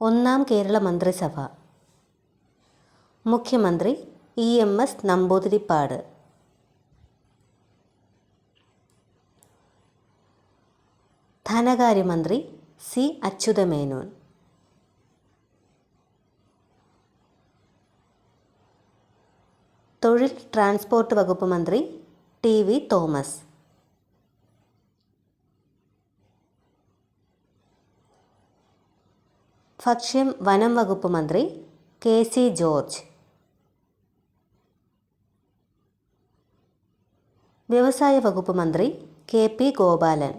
ഒന്നാം കേരള മന്ത്രിസഭ. മുഖ്യമന്ത്രി ഇ എം എസ് നമ്പൂതിരിപ്പാട്. ധനകാര്യമന്ത്രി സി അച്യുതമേനോൻ. തൊഴിൽ ട്രാൻസ്പോർട്ട് വകുപ്പ് മന്ത്രി ടി വി തോമസ്. ഭക്ഷ്യം വനം വകുപ്പ് മന്ത്രി കെ സി ജോർജ്. വ്യവസായ വകുപ്പ് മന്ത്രി K P Gopalan.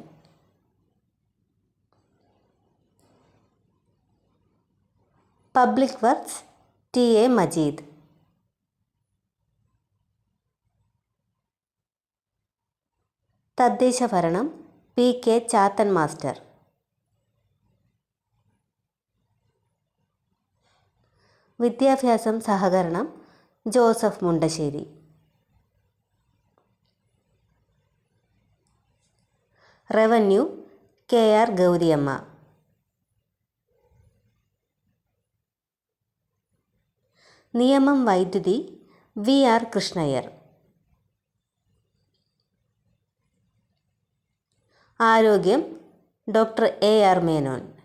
Public works T A Majeed. തദ്ദേശ ഭരണം പി കെ ചാത്തൻ മാസ്റ്റർ. വിദ്യാഭ്യാസം സഹകരണം Joseph Mundassery. Revenue K R Gowriyamma. നിയമം വൈദ്യുതി വി ആർ കൃഷ്ണയ്യർ. ആരോഗ്യം ഡോക്ടർ എ ആർ മേനോൻ.